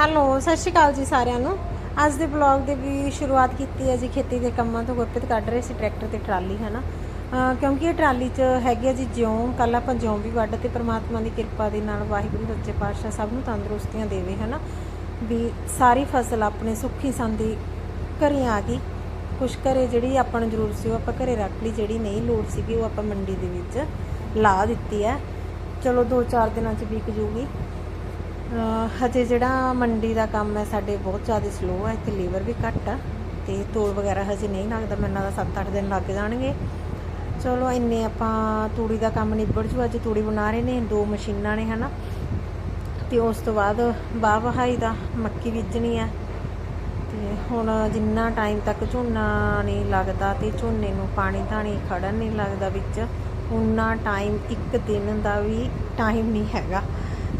Hello, ਸਤਿ ਸ਼੍ਰੀ ਅਕਾਲ ਜੀ ਸਾਰਿਆਂ ਨੂੰ। ਅੱਜ ਦੇ ਬਲੌਗ ਦੇ ਵੀ ਸ਼ੁਰੂਆਤ ਕੀਤੀ ਹੈ ਜੀ, ਖੇਤੀ ਦੇ ਕੰਮਾਂ ਤੋਂ ਗੁਰਪ੍ਰੀਤ ਕੱਢ ਰਹੇ ਸੀ ਟਰੈਕਟਰ ਤੇ ਟਰਾਲੀ ਹੈ ਨਾ ਕਿਉਂਕਿ ਇਹ ਟਰਾਲੀ 'ਚ ਹੈਗੇ ਆ ਜੀ ਜਿਉਂ ਕੱਲ ਆਪਾਂ ਜਿਉਂ ਵੀ ਵੱਢ ਤੇ ਪ੍ਰਮਾਤਮਾ ਦੀ ਕਿਰਪਾ ਦੇ ਨਾਲ ਵਾਹਿਗੁਰੂ, ਸੱਚੇ ਪਾਤਸ਼ਾਹ ਸਭ ਨੂੰ ਤੰਦਰੁਸਤੀਆਂ ਦੇਵੇ ਹੈ ਨਾ ਵੀ ਸਾਰੀ ਫਸਲ ਆਪਣੇ ਸੁੱਖੀ ਸੰਦੀ ਘਰੇ ਆ ਗਈ। ਕੁਛ ਘਰੇ ਜਿਹੜੀ ਆਪਾਂ ਨੂੰ ਜ਼ਰੂਰ ਸੀ, ਉਹ ਆਪਾਂ ਘਰੇ ਰੱਖ ਲਈ, ਜਿਹੜੀ ਨਹੀਂ ਲੋੜ ਸੀਗੀ, ਉਹ ਆਪਾਂ ਮੰਡੀ ਦੇ ਵਿੱਚ ਲਾ ਦਿੱਤੀ ਹੈ। ਚਲੋ 2-4 ਦਿਨਾਂ 'ਚ ਵਿਕ ਜੂਗੀ। ਹਜੇ ਜਿਹੜਾ ਮੰਡੀ ਦਾ ਕੰਮ ਹੈ, ਸਾਡੇ ਬਹੁਤ ਜ਼ਿਆਦਾ ਸਲੋ ਹੈ, ਇੱਥੇ ਲੇਬਰ ਵੀ ਘੱਟ ਆ ਤੇ ਤੋਲ ਵਗੈਰਾ ਹਜੇ ਨਹੀਂ ਲੱਗਦਾ, ਮੈਨੂੰ ਲੱਗਦਾ 7-8 ਦਿਨ ਲੱਗ ਜਾਣਗੇ। ਚਲੋ, ਇੰਨੇ ਆਪਾਂ ਤੂੜੀ ਦਾ ਕੰਮ ਨਿਬੜ ਜੂ, ਅੱਜ ਤੂੜੀ ਬਣਾ ਰਹੇ ਨੇ, ਦੋ ਮਸ਼ੀਨਾਂ ਨੇ, ਹਨਾ। ਤੇ ਉਸ ਤੋਂ ਬਾਅਦ ਬਾਹ ਵਹਾਈ ਦਾ, ਮੱਕੀ ਬੀਜਣੀ ਹੈ। ਤੇ ਹੁਣ ਜਿੰਨਾ ਟਾਈਮ ਤੱਕ ਝੋਨਾ ਨਹੀਂ ਲੱਗਦਾ ਤੇ ਝੋਨੇ ਨੂੰ ਪਾਣੀ ਧਾਣੀ ਖੜਨ ਨਹੀਂ ਲੱਗਦਾ ਵਿੱਚ ਉਨਾ ਟਾਈਮ ਇੱਕ ਦਿਨ ਦਾ ਵੀ ਟਾਈਮ ਨਹੀਂ ਹੈਗਾ।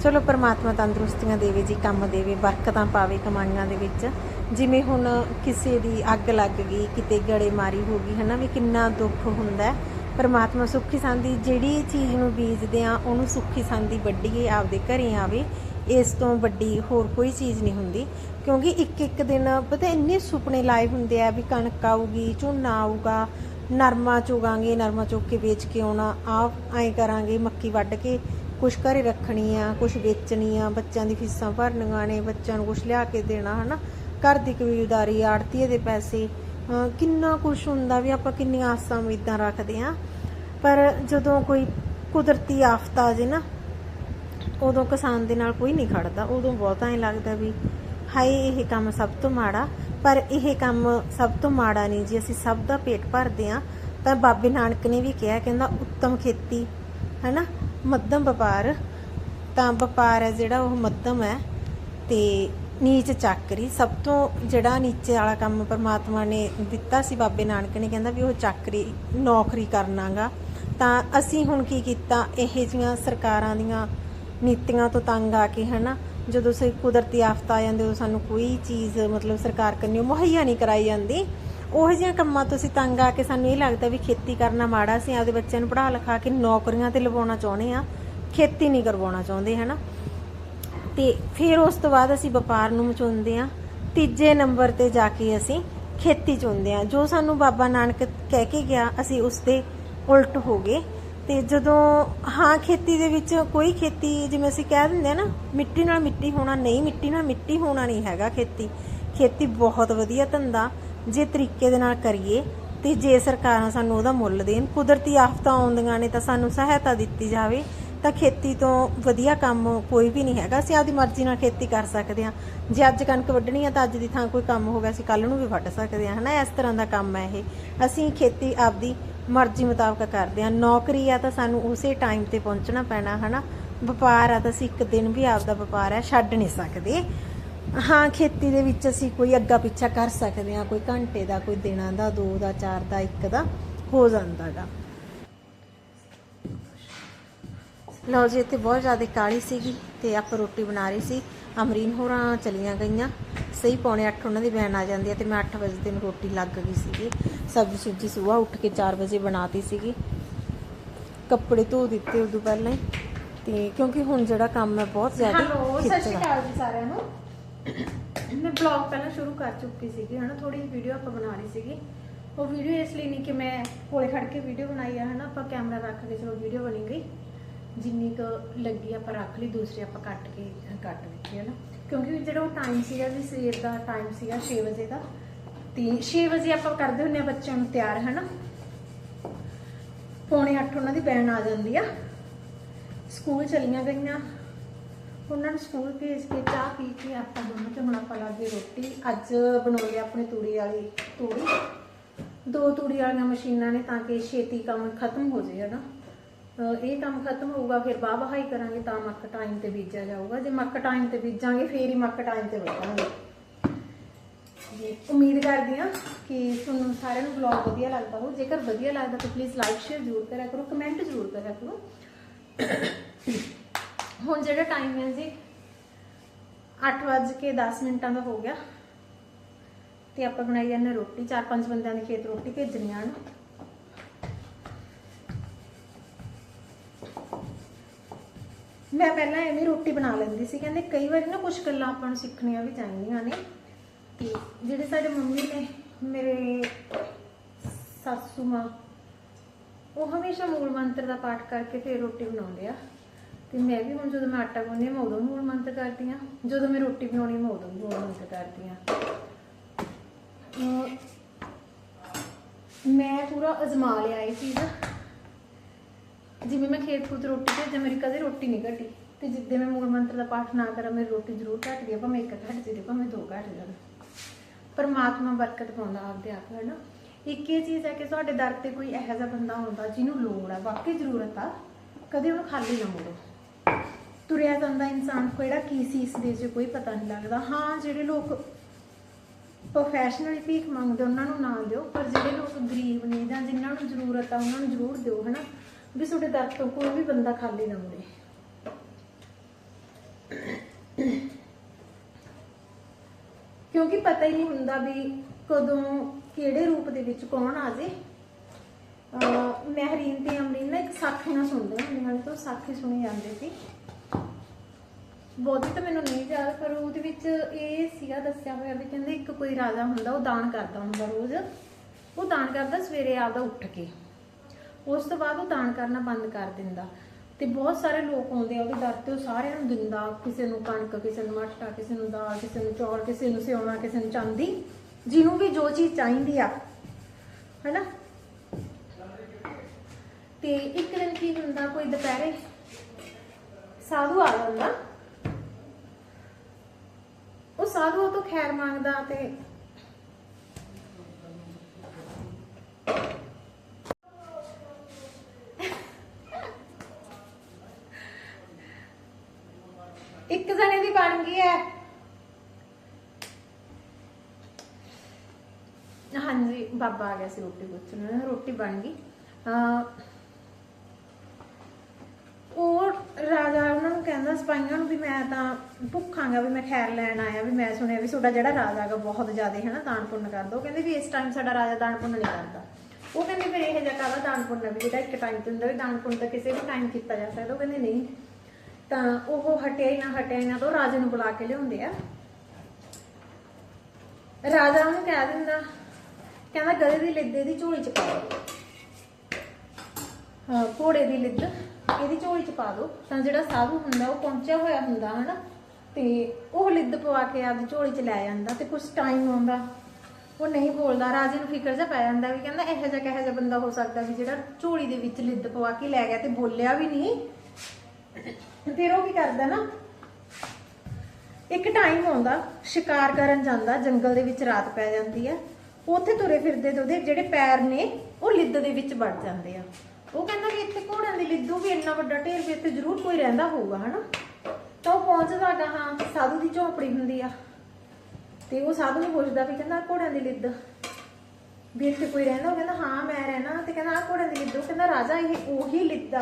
ਚਲੋ ਪਰਮਾਤਮਾ ਤੰਦਰੁਸਤੀਆਂ ਦੇਵੇ ਜੀ, ਕੰਮ ਦੇਵੇ ਬਰਕਤਾਂ ਪਾਵੇ ਕਮਾਈਆਂ ਦੇ ਵਿੱਚ। ਜਿਵੇਂ ਹੁਣ ਕਿਸੇ ਦੀ ਅੱਗ ਲੱਗ ਗਈ, ਕਿਤੇ ਗੜੇਮਾਰੀ ਹੋ ਗਈ, ਹਨਾ, ਵੀ ਕਿੰਨਾ ਦੁੱਖ ਹੁੰਦਾ ਪਰਮਾਤਮਾ ਸੁੱਖੀ ਸੰਦੀ ਜਿਹੜੀ ਚੀਜ਼ ਨੂੰ ਬੀਜਦੇ ਆ ਉਹਨੂੰ ਸੁੱਖੀ ਸੰਦੀ ਵੱਢੀਏ, ਆਪਦੇ ਘਰੇ ਆਵੇ, ਇਸ ਤੋਂ ਵੱਡੀ ਹੋਰ ਕੋਈ ਚੀਜ਼ ਨਹੀਂ ਹੁੰਦੀ। ਕਿਉਂਕਿ ਇੱਕ ਇੱਕ ਦਿਨ, ਪਤਾ ਇੰਨੇ ਸੁਪਨੇ ਲਾਏ ਹੁੰਦੇ ਆ ਵੀ ਕਣਕ ਆਊਗੀ, ਝੋਨਾ ਆਊਗਾ, ਨਰਮਾ ਚੁਗਾਂਗੇ, ਨਰਮਾ ਚੁੱਕ ਕੇ ਵੇਚ ਕੇ ਆਉਣਾ, ਆਪ ਐਂ ਕਰਾਂਗੇ, ਮੱਕੀ ਵੱਢ ਕੇ ਕੁਛ ਘਰੇ ਰੱਖਣੀ ਆ ਕੁਛ ਵੇਚਣੀ ਆ ਬੱਚਿਆਂ ਦੀ ਫੀਸਾਂ ਭਰਨੀਆਂ ਨੇ, ਬੱਚਿਆਂ ਨੂੰ ਕੁਛ ਲਿਆ ਕੇ ਦੇਣਾ, ਹਨਾ? ਘਰ ਦੀ ਕਬੀਲਦਾਰੀ ਆੜਤੀਏ ਦੇ ਪੈਸੇ ਕਿੰਨਾ ਕੁਛ ਹੁੰਦਾ ਵੀ ਆਪਾਂ ਕਿੰਨੀਆਂ ਆਸਾਂ ਉਮੀਦਾਂ ਰੱਖਦੇ ਆ ਪਰ ਜਦੋਂ ਕੋਈ ਕੁਦਰਤੀ ਆਫਤ ਆ ਜੇ ਨਾ, ਉਦੋਂ ਕਿਸਾਨ ਦੇ ਨਾਲ ਕੋਈ ਨਹੀਂ ਖੜਦਾ। ਉਦੋਂ ਬਹੁਤ ਐਂ ਲੱਗਦਾ ਵੀ ਹਾਏ, ਇਹ ਕੰਮ ਸਭ ਤੋਂ ਮਾੜਾ। ਪਰ ਇਹ ਕੰਮ ਸਭ ਤੋਂ ਮਾੜਾ ਨਹੀਂ ਜੀ। ਅਸੀਂ ਸਭ ਦਾ ਪੇਟ ਭਰਦੇ ਆ ਤਾਂ ਬਾਬੇ ਨਾਨਕ ਨੇ ਵੀ ਕਿਹਾ, ਕਹਿੰਦਾ, ਉੱਤਮ ਖੇਤੀ ਹੈਨਾ? ਮੱਧਮ ਵਪਾਰ, ਤਾਂ ਵਪਾਰ ਹੈ ਜਿਹੜਾ ਉਹ ਮੱਧਮ ਹੈ ਤੇ ਨੀਚ ਚੱਕਰੀ ਸਭ ਤੋਂ ਜਿਹੜਾ ਨੀਚੇ ਵਾਲਾ ਕੰਮ ਪਰਮਾਤਮਾ ਨੇ ਦਿੱਤਾ ਸੀ, ਬਾਬੇ ਨਾਨਕ ਨੇ ਕਹਿੰਦਾ ਵੀ ਉਹ ਚੱਕਰੀ ਨੌਕਰੀ ਕਰਨਾਗਾ। ਤਾਂ ਅਸੀਂ ਹੁਣ ਕੀ ਕੀਤਾ? ਇਹ ਜੀਆਂ ਸਰਕਾਰਾਂ ਦੀਆਂ ਨੀਤੀਆਂ ਤੋਂ ਤੰਗ ਆ ਕੇ ਹਨਾ, ਜਦੋਂ ਸੇ ਕੁਦਰਤੀ ਆਫਤ ਆ ਜਾਂਦੇ, ਉਦੋਂ ਸਾਨੂੰ ਕੋਈ ਚੀਜ਼ ਮਤਲਬ ਸਰਕਾਰ ਕੰਨਿਓ ਮੁਹੱਈਆ ਨਹੀਂ ਕਰਾਈ ਜਾਂਦੀ। ਉਹ ਜਿਹੀਆਂ ਕੰਮਾਂ ਤੋਂ ਅਸੀਂ ਤੰਗ ਆ ਕੇ ਸਾਨੂੰ ਇਹ ਲੱਗਦਾ ਵੀ ਖੇਤੀ ਕਰਨਾ ਮਾੜਾ ਸੀ ਆਪਦੇ ਬੱਚਿਆਂ ਨੂੰ ਪੜ੍ਹਾ ਲਿਖਾ ਕੇ ਨੌਕਰੀਆਂ ਤੇ ਲਵਾਉਣਾ ਚਾਹੁੰਦੇ ਆ ਖੇਤੀ ਨਹੀਂ ਕਰਵਾਉਣਾ ਚਾਹੁੰਦੇ, ਹਨਾ? ਤੇ ਫਿਰ ਉਸ ਤੋਂ ਬਾਅਦ ਅਸੀਂ ਵਪਾਰ ਨੂੰ ਮਚਾਉਂਦੇ ਆ ਤੀਜੇ ਨੰਬਰ ਤੇ ਜਾ ਕੇ ਅਸੀਂ ਖੇਤੀ ਚੁਣਦੇ ਆ ਜੋ ਸਾਨੂੰ ਬਾਬਾ ਨਾਨਕ ਕਹਿ ਕੇ ਗਿਆ, ਅਸੀਂ ਉਸ ਦੇ ਉਲਟ ਹੋ ਗਏ। ਤੇ ਜਦੋਂ, ਹਾਂ, ਖੇਤੀ ਦੇ ਵਿੱਚ ਕੋਈ ਖੇਤੀ, ਜਿਵੇਂ ਅਸੀਂ ਕਹਿ ਦਿੰਦੇ ਆ ਨਾ, ਮਿੱਟੀ ਨਾਲ ਮਿੱਟੀ ਹੋਣਾ ਨਹੀਂ, ਮਿੱਟੀ ਨਾਲ ਮਿੱਟੀ ਹੋਣਾ ਨਹੀਂ ਹੈਗਾ ਖੇਤੀ। ਖੇਤੀ ਬਹੁਤ ਵਧੀਆ ਧੰਦਾ। ਜੇ ਤਰੀਕੇ ਦੇ ਨਾਲ ਕਰੀਏ ਤੇ ਜੇ ਸਰਕਾਰਾਂ ਸਾਨੂੰ ਉਹਦਾ ਮੁੱਲ ਦੇਣ, ਕੁਦਰਤੀ ਆਫਤਾਂ ਆਉਂਦੀਆਂ ਨੇ ਤਾਂ ਸਾਨੂੰ ਸਹਾਇਤਾ ਦਿੱਤੀ ਜਾਵੇ, ਤਾਂ ਖੇਤੀ ਤੋਂ ਵਧੀਆ ਕੰਮ ਕੋਈ ਵੀ ਨਹੀਂ ਹੈਗਾ। ਅਸੀਂ ਆਪਦੀ ਮਰਜ਼ੀ ਨਾਲ ਖੇਤੀ ਕਰ ਸਕਦੇ ਹਾਂ। ਜੇ ਅੱਜ ਕਣਕ ਵੱਢਣੀ ਆ ਤਾਂ ਅੱਜ ਦੀ ਥਾਂ ਕੋਈ ਕੰਮ ਹੋ ਗਿਆ, ਅਸੀਂ ਕੱਲ ਨੂੰ ਵੀ ਵੱਢ ਸਕਦੇ ਹਾਂ, ਹਨਾ? ਇਸ ਤਰ੍ਹਾਂ ਦਾ ਕੰਮ ਹੈ ਇਹ। ਅਸੀਂ ਖੇਤੀ ਆਪਦੀ ਮਰਜ਼ੀ ਮੁਤਾਬਕ ਕਰਦੇ ਹਾਂ। ਨੌਕਰੀ ਆ ਤਾਂ ਸਾਨੂੰ ਉਸੇ ਟਾਈਮ ਤੇ ਪਹੁੰਚਣਾ ਪੈਣਾ, ਹਨਾ? ਵਪਾਰ ਆ ਤਾਂ ਅਸੀਂ ਇੱਕ ਦਿਨ ਵੀ ਆਪਦਾ ਵਪਾਰ ਹੈ ਛੱਡ ਨਹੀਂ ਸਕਦੇ। ਹਾਂ ਖੇਤੀ ਦੇ ਵਿੱਚ ਅਸੀਂ ਕੋਈ ਅੱਗਾ ਪਿੱਛਾ ਕਰ ਸਕਦੇ ਹਾਂ ਕੋਈ ਘੰਟੇ ਦਾ ਕੋਈ ਦਿਨਾਂ ਦਾ ਦੋ ਦਾ ਚਾਰ ਦਾ ਇੱਕ ਦਾ ਹੋ ਜਾਂਦਾ ਗਾ। ਲਓ ਜੀ ਇੱਥੇ ਬਹੁਤ ਜ਼ਿਆਦਾ ਕਾਲੀ ਸੀਗੀ ਤੇ ਆਪਾਂ ਰੋਟੀ ਬਣਾ ਰਹੀ ਸੀ। ਅਮਰੀਨ ਹੋਰਾਂ ਚਲੀਆਂ ਗਈਆਂ। ਸਹੀ ਪੌਣੇ 8 ਉਹਨਾਂ ਦੀ ਵੈਨ ਆ ਜਾਂਦੀ ਹੈ ਤੇ ਮੈਂ 8 ਵਜੇ ਤੇ ਨੂੰ ਰੋਟੀ ਲੱਗ ਗਈ ਸੀਗੀ। ਸਬਜ਼ੀ ਸੁਬਜੀ ਸਵੇਰ ਉੱਠ ਕੇ 4 ਵਜੇ ਬਣਾਤੀ ਸੀਗੀ। ਕੱਪੜੇ ਧੋ ਦਿੱਤੇ ਉਦੋਂ ਪਹਿਲਾਂ ਹੀ। ਤੇ ਕਿਉਂਕਿ ਹੁਣ ਜਿਹੜਾ ਕੰਮ ਹੈ ਬਹੁਤ ਜ਼ਿਆਦਾ ਹੈਲੋ ਸਤਿ ਸ਼੍ਰੀ ਅਕਾਲ ਜੀ ਸਾਰਿਆਂ ਨੂੰ। ਮੈਂ ਬਲੌਗ ਪਹਿਲਾਂ ਸ਼ੁਰੂ ਕਰ ਚੁੱਕੀ ਸੀਗੀ, ਹਨਾ ਥੋੜੀ ਜਿਹੀ ਵੀਡੀਓ ਆਪਾਂ ਬਣਾ ਰਹੀ ਸੀਗੀ। ਉਹ ਵੀਡੀਓ ਇਸ ਲਈ ਨਹੀਂ ਕਿ ਮੈਂ ਕੋਲੇ ਖੜ ਕੇ ਵੀਡੀਓ ਬਣਾਈ ਆ, ਹਨਾ, ਆਪਾਂ ਕੈਮਰਾ ਰੱਖ ਕੇ ਚਲੋ ਵੀਡੀਓ ਬਣੀ ਗਈ। ਜਿੰਨੀ ਕੁ ਲੱਗੀ ਆਪਾਂ ਰੱਖ ਲਈ, ਦੂਸਰੀ ਆਪਾਂ ਕੱਟ ਕੇ, ਕੱਟ ਦਿੱਤੀ ਹੈ ਨਾ ਕਿਉਂਕਿ ਜਿਹੜਾ ਉਹ ਟਾਈਮ ਸੀਗਾ ਵੀ ਸਵੇਰ ਦਾ ਟਾਈਮ ਸੀਗਾ 6 ਵਜੇ ਦਾ, ਤੇ 6 ਵਜੇ ਆਪਾਂ ਕਰਦੇ ਹੁੰਨੇ ਆ ਬੱਚਿਆਂ ਨੂੰ ਤਿਆਰ ਹੈ ਨਾ ਪੌਣੇ 8 ਉਹਨਾਂ ਦੀ ਬੈਨ ਆ ਜਾਂਦੀ ਆ। ਸਕੂਲ ਚਲੀਆਂ ਗਈਆਂ। ਉਹਨਾਂ ਨੂੰ ਸਕੂਲ ਭੇਜ ਕੇ ਚਾਹ ਪੀ ਕੇ ਆਪਾਂ ਦੋਨੋਂ ਤੇ ਹੁਣ ਆਪਾਂ ਲੱਗੇ ਰੋਟੀ। ਅੱਜ ਬਣਾਉਣੀ ਆ ਆਪਣੀ ਤੂੜੀ ਵਾਲੀ ਤੂੜੀ। ਦੋ ਤੂੜੀ ਵਾਲੀਆਂ ਮਸ਼ੀਨਾਂ ਨੇ ਤਾਂ ਕਿ ਛੇਤੀ ਕੰਮ ਖਤਮ ਹੋ ਜਾਏ, ਹਨਾ? ਇਹ ਕੰਮ ਖਤਮ ਹੋਊਗਾ, ਫਿਰ ਬਾਹ ਵਹਾਈ ਕਰਾਂਗੇ ਤਾਂ ਮੱਕ ਟਾਈਮ ਤੇ ਬੀਜਿਆ ਜਾਊਗਾ। ਜੇ ਮੱਕ ਟਾਈਮ ਤੇ ਬੀਜਾਂਗੇ, ਫੇਰ ਹੀ ਮੱਕ ਟਾਈਮ ਤੇ ਵੱਢਾਂਗੇ ਜੀ, ਉਮੀਦ ਕਰਦੀ ਹਾਂ ਕਿ ਤੁਹਾਨੂੰ ਸਾਰਿਆਂ ਨੂੰ ਵਲੌਗ ਵਧੀਆ ਲੱਗਦਾ ਹੋ ਜੇਕਰ ਵਧੀਆ ਲੱਗਦਾ ਤਾਂ ਪਲੀਜ਼ ਲਾਈਕ ਸ਼ੇਅਰ ਜ਼ਰੂਰ ਕਰਿਆ ਕਰੋ ਕਮੈਂਟ ਜ਼ਰੂਰ ਕਰਿਆ ਕਰੋ। ਹੁਣ ਜਿਹੜਾ ਟਾਈਮ ਹੈ ਜੀ 8:10 ਮਿੰਟਾਂ ਦਾ ਹੋ ਗਿਆ। ਤੇ ਆਪਾਂ ਬਣਾਈ ਜਾਂਦੇ ਰੋਟੀ, ਚਾਰ ਪੰਜ ਬੰਦਿਆਂ ਦੇ ਖੇਤ ਰੋਟੀ ਭੇਜਣੀ ਆ ਮੈਂ ਪਹਿਲਾਂ ਐਵੇਂ ਰੋਟੀ ਬਣਾ ਲੈਂਦੀ ਸੀ, ਕਹਿੰਦੇ ਕਈ ਵਾਰੀ ਨਾ ਕੁਝ ਗੱਲਾਂ ਆਪਾਂ ਨੂੰ ਸਿੱਖਣੀਆਂ ਵੀ ਚਾਹੀਦੀਆਂ ਨੇ। ਤੇ ਜਿਹੜੇ ਸਾਡੇ ਮੰਮੀ ਨੇ, ਮੇਰੇ ਸਾਸੂ ਮਾਂ ਉਹ ਹਮੇਸ਼ਾ ਮੂਲ ਮੰਤਰ ਦਾ ਪਾਠ ਕਰਕੇ ਫਿਰ ਰੋਟੀ ਬਣਾਉਂਦੇ ਆ। ਤੇ ਮੈਂ ਵੀ ਹੁਣ ਜਦੋਂ ਮੈਂ ਆਟਾ ਗੁੰਨ੍ਹਦੀ ਹਾਂ ਮੈਂ ਉਦੋਂ ਮੂਲ ਮੰਤ ਕਰਦੀ ਹਾਂ। ਜਦੋਂ ਮੈਂ ਰੋਟੀ ਬਣਾਉਣੀ, ਮੈਂ ਉਦੋਂ ਮੂਲ ਮੰਤ ਕਰਦੀ ਹਾਂ। ਮੈਂ ਪੂਰਾ ਅਜ਼ਮਾ ਲਿਆ ਇਹ ਚੀਜ਼। ਜਿਵੇਂ ਮੈਂ ਖੇਤ ਖੂਤ ਰੋਟੀ ਭੇਜਾਂ ਮੇਰੀ ਕਦੇ ਰੋਟੀ ਨਹੀਂ ਘਟੀ, ਤੇ ਜਿੱਦੇ ਮੈਂ ਮੂਲ ਮੰਤਰ ਦਾ ਪਾਠ ਨਾ ਕਰਾਂ, ਮੇਰੀ ਰੋਟੀ ਜ਼ਰੂਰ ਘਟਦੀ ਆ, ਭਾਵੇਂ ਇੱਕ ਘਟ ਜੇ ਭਾਵੇਂ ਦੋ ਘਟ ਜਾਣ। ਪਰਮਾਤਮਾ ਬਰਕਤ ਪਾਉਂਦਾ ਆਪਦੇ ਆਪ ਹੈ ਨਾ ਇੱਕ ਇਹ ਚੀਜ਼ ਹੈ ਕਿ ਤੁਹਾਡੇ ਦਰ ਤੇ ਕੋਈ ਇਹੋ ਜਿਹਾ ਬੰਦਾ ਹੁੰਦਾ ਜਿਹਨੂੰ ਲੋੜ ਆ, ਵਾਕਈ ਜ਼ਰੂਰਤ ਆ, ਕਦੇ ਉਹਨੂੰ ਖਾਲੀ ਨਾ ਮੋੜੋ। ਤੁਰਿਆ ਜਾਂਦਾ ਇਨਸਾਨ ਕਿਹੜਾ ਕੀ ਸੀ ਇਸ ਦੇ 'ਚ ਕੋਈ ਪਤਾ ਨਹੀਂ ਲੱਗਦਾ। ਹਾਂ, ਜਿਹੜੇ ਲੋਕ ਪ੍ਰੋਫੈਸ਼ਨਲ ਭੀਖ ਮੰਗਦੇ, ਉਹਨਾਂ ਨੂੰ ਨਾ ਦਿਓ, ਪਰ ਜਿਹੜੇ ਲੋਕ ਗਰੀਬ ਨੇ ਜਾਂ ਜਿਨ੍ਹਾਂ ਨੂੰ ਜ਼ਰੂਰਤ ਆ, ਉਹਨਾਂ ਨੂੰ ਜ਼ਰੂਰ ਦਿਓ, ਹਨਾ? ਵੀ ਤੁਹਾਡੇ ਦਰ ਤੋਂ ਕੋਈ ਵੀ ਬੰਦਾ ਖਾਲੀ ਨਾ ਮੁੜੇ ਕਿਉਂਕਿ ਪਤਾ ਹੀ ਨਹੀਂ ਹੁੰਦਾ ਵੀ ਕਦੋਂ, ਕਿਹੜੇ ਰੂਪ ਦੇ ਵਿੱਚ ਕੌਣ ਆ ਜੇ। ਮਹਿਰੀਨ ਤੇ ਅਮਰੀਨ ਨਾ ਇੱਕ ਸਾਖੀਆਂ ਸੁਣਦੇ ਹੁੰਦੀਆਂ ਨੇ ਤਾਂ ਸਾਖੀ ਸੁਣੀ ਜਾਂਦੇ ਸੀ। ਬਹੁਤੀ ਤਾਂ ਮੈਨੂੰ ਨਹੀਂ ਯਾਦ, ਪਰ ਉਹਦੇ ਵਿੱਚ ਇਹ ਸੀਗਾ ਦੱਸਿਆ ਹੋਇਆ ਵੀ ਕਹਿੰਦੇ ਇੱਕ ਕੋਈ ਰਾਜਾ ਹੁੰਦਾ, ਉਹ ਦਾਨ ਕਰਦਾ ਹੁੰਦਾ ਰੋਜ਼। ਉਹ ਦਾਨ ਕਰਦਾ ਸਵੇਰੇ ਆਪਦਾ ਉੱਠ ਕੇ। ਉਸ ਤੋਂ ਬਾਅਦ ਉਹ ਦਾਨ ਕਰਨਾ ਬੰਦ ਕਰ ਦਿੰਦਾ। ਤੇ ਬਹੁਤ ਸਾਰੇ ਲੋਕ ਆਉਂਦੇ ਆ ਉਹਦੇ ਦਰ ਤੇ ਉਹ ਸਾਰਿਆਂ ਨੂੰ ਦਿੰਦਾ, ਕਿਸੇ ਨੂੰ ਕਣਕ, ਕਿਸੇ ਨੂੰ ਆਟਾ, ਕਿਸੇ ਨੂੰ ਦਾਲ, ਕਿਸੇ ਨੂੰ ਚੌਲ, ਕਿਸੇ ਨੂੰ ਸਿਉਣਾ, ਕਿਸੇ ਨੂੰ ਚਾਂਦੀ, ਜਿਹਨੂੰ ਵੀ ਜੋ ਚੀਜ਼ ਚਾਹੀਦੀ ਆ। ਹੈਨਾ? ਤੇ ਇੱਕ ਦਿਨ ਕੀ ਹੁੰਦਾ, ਕੋਈ ਦੁਪਹਿਰੇ ਸਾਧੂ ਆ ਜਾਂਦਾ। ਉਹ ਤੋਂ ਖੈਰ ਮੰਗਦਾ ਤੇ ਇੱਕ ਜਣੇ ਦੀ ਬਣ ਗਈ ਹੈ। ਹਾਂਜੀ, ਬਾਬਾ ਆ ਗਿਆ ਸੀ ਰੋਟੀ ਪੁੱਛਣ। ਰੋਟੀ ਬਣ ਗਈ ਅਹ ਉਹ ਰਾਜਾ ਉਹਨਾਂ ਨੂੰ ਕਹਿੰਦਾ ਸਿਪਾਹੀਆਂ ਨੂੰ ਵੀ ਮੈਂ ਤਾਂ ਭੁੱਖਾਂਗਾ ਵੀ ਮੈਂ ਖੈਰ ਲੈਣ ਆਇਆ, ਵੀ ਮੈਂ ਸੁਣਿਆ ਵੀ ਤੁਹਾਡਾ ਜਿਹੜਾ ਰਾਜਾ ਹੈਗਾ ਬਹੁਤ ਜ਼ਿਆਦਾ ਹੈ ਨਾ ਦਾਨ ਪੁੰਨ ਕਰਦਾ। ਉਹ ਕਹਿੰਦੇ ਵੀ ਇਸ ਟਾਈਮ ਸਾਡਾ ਰਾਜਾ ਦਾਨ ਪੁੰਨ ਨਹੀਂ ਕਰਦਾ। ਉਹ ਕਹਿੰਦੇ ਫਿਰ ਇਹ ਜਿਹਾ ਕਾਹਦਾ ਦਾਨ ਪੁੰਨ ਵੀ ਜਿਹੜਾ ਇੱਕ ਟਾਈਮ ਤੇ ਹੁੰਦਾ ਵੀ ਦਾਨ ਪੁੰਨ ਤਾਂ ਕਿਸੇ ਵੀ ਟਾਈਮ ਕੀਤਾ ਜਾ ਸਕਦਾ। ਉਹ ਕਹਿੰਦੇ ਨਹੀਂ, ਤਾਂ ਉਹ ਹਟਿਆ ਹੀ ਨਾ, ਹਟਿਆ ਹੀ ਨਾ ਤਾਂ ਰਾਜੇ ਨੂੰ ਬੁਲਾ ਕੇ ਲਿਆਉਂਦੇ ਆ। ਰਾਜਾ ਉਹਨੂੰ ਕਹਿ ਦਿੰਦਾ, ਕਹਿੰਦਾ ਗਧੇ ਦੀ ਲਿੱਦੇ ਦੀ ਝੋਲੀ ਚ ਪਾ ਹਾਂ, ਘੋੜੇ ਦੀ ਲਿੱਦ। ਇਹਦੀ ਝੋਲੀ ਚ ਪਾ ਦਿਓ ਤਾਂ ਜਿਹੜਾ ਸਾਧੂ ਹੁੰਦਾ, ਉਹ ਪਹੁੰਚਿਆ ਹੋਇਆ ਹੁੰਦਾ, ਹਨਾ? ਤੇ ਉਹ ਲਿੱਦ ਪਵਾ ਕੇ ਆਪਦੀ ਝੋਲੀ ਚ ਲੈ ਜਾਂਦਾ ਤੇ ਕੁਝ ਟਾਈਮ ਆਉਂਦਾ। ਉਹ ਨਹੀਂ ਬੋਲਦਾ, ਰਾਜੇ ਨੂੰ ਫਿਕਰ ਜਿਹਾ ਪੈ ਜਾਂਦਾ ਵੀ ਕਹਿੰਦਾ ਇਹੋ ਜਿਹਾ ਕਿਹੋ ਜਿਹਾ ਬੰਦਾ ਹੋ ਸਕਦਾ ਵੀ ਜਿਹੜਾ ਝੋਲੀ ਦੇ ਵਿੱਚ ਲਿੱਦ ਪਵਾ ਕੇ ਲੈ ਗਿਆ ਤੇ ਬੋਲਿਆ ਵੀ ਨਹੀਂ। ਫਿਰ ਉਹ ਕੀ ਕਰਦਾ ਨਾ? ਇੱਕ ਟਾਈਮ ਆਉਂਦਾ, ਸ਼ਿਕਾਰ ਕਰਨ ਜਾਂਦਾ, ਜੰਗਲ ਦੇ ਵਿੱਚ ਰਾਤ ਪੈ ਜਾਂਦੀ ਆ। ਉੱਥੇ ਤੁਰੇ ਫਿਰਦੇ ਤੇ ਉਹਦੇ ਜਿਹੜੇ ਪੈਰ ਨੇ, ਉਹ ਲਿੱਦ ਦੇ ਵਿੱਚ ਵੜ ਜਾਂਦੇ ਆ। ਉਹ ਕਹਿੰਦਾ ਵੀ ਇੱਥੇ ਘੋੜਿਆਂ ਦੀ ਲਿੱਦੂ ਵੀ ਇੰਨਾ ਵੱਡਾ ਢੇਰ ਵੀ ਇੱਥੇ ਜ਼ਰੂਰ ਕੋਈ ਰਹਿੰਦਾ ਹੋਊਗਾ, ਹਨਾ? ਤਾਂ ਉਹ ਪਹੁੰਚਦਾ ਗਾਹਾਂ ਸਾਧੂ ਦੀ ਝੌਂਪੜੀ ਹੁੰਦੀ ਆ। ਤੇ ਉਹ ਸਾਧੂ ਨੂੰ ਪੁੱਛਦਾ ਵੀ ਕਹਿੰਦਾ ਘੋੜਿਆਂ ਦੀ ਲਿੱਦ। ਵੀ ਇੱਥੇ ਕੋਈ ਰਹਿੰਦਾ ਉਹ ਕਹਿੰਦਾ, ਹਾਂ, ਮੈਂ ਰਹਿਣਾ ਤੇ ਕਹਿੰਦਾ ਆ ਘੋੜਿਆਂ ਦੀ ਲਿੱਦ। ਉਹ ਕਹਿੰਦਾ, ਰਾਜਾ, ਇਹ ਉਹੀ ਲਿੱਦ ਆ